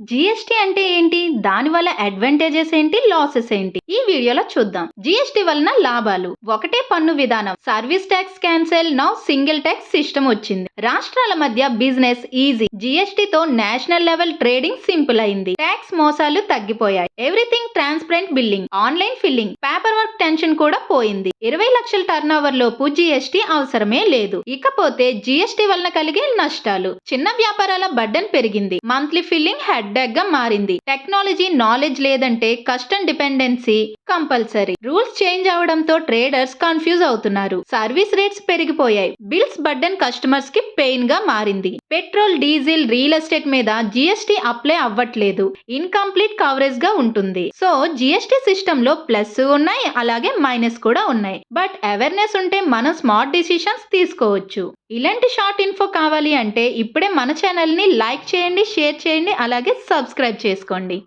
GST అంటే ఏంటి? దాని వల్ల అడ్వాంటేజెస్ ఏంటి లాసెస్ ఏంటి? ఈ వీడియోలో చూద్దాం. జిఎస్టి వలన లాభాలు. ఒకటే పన్ను విధానం. Service tax cancel now single tax system వచ్చింది. రాష్ట్రాల మధ్య బిజినెస్ ఈజీ జిఎస్టి తో నేషనల్ లెవెల్ ట్రేడింగ్ సింపుల్ అయింది. ట్యాక్స్ మోసాలు తగ్గిపోయాయి. Everything transparent billing online filling paper work tension కూడా పోయింది. ఇరవై లక్షల టర్న్ ఓవర్ లోపు జిఎస్టి అవసరమే లేదు. ఇకపోతే జిఎస్టి వలన కలిగే నష్టాలు. చిన్న వ్యాపారాల బడ్డన్ పెరిగింది. మంత్లీ ఫిల్లింగ్ హెడ్గా మారింది. టెక్నాలజీ నాలెడ్జ్ లేదంటే custom dependency compulsory. Rules change అవడంతో ట్రేడర్స్ కన్ఫ్యూజ్ అవుతున్నారు. సర్వీస్ రేట్స్ పెరిగిపోయాయి. బిల్స్ బడ్డన్ కస్టమర్స్కి పెయిన్గా మారింది. పెట్రోల్ డీజిల్ రియల్ ఎస్టేట్ మీద జిఎస్టి అప్లై అవ్వట్లేదు. ఇన్కంప్లీట్ కవరేజ్గా ఉంటుంది. సో జిఎస్టి సిస్టమ్లో ప్లస్ ఉన్నాయి అలాగే మైనస్ కూడా ఉన్నాయి. బట్ అవేర్నెస్ ఉంటే మనం స్మార్ట్ డిసిషన్స్ తీసుకోవచ్చు. ఇలాంటి షార్ట్ ఇన్ఫో కావాలి అంటే ఇప్పుడే మన ఛానల్ని లైక్ చేయండి షేర్ చేయండి అలాగే సబ్స్క్రైబ్ చేసుకోండి.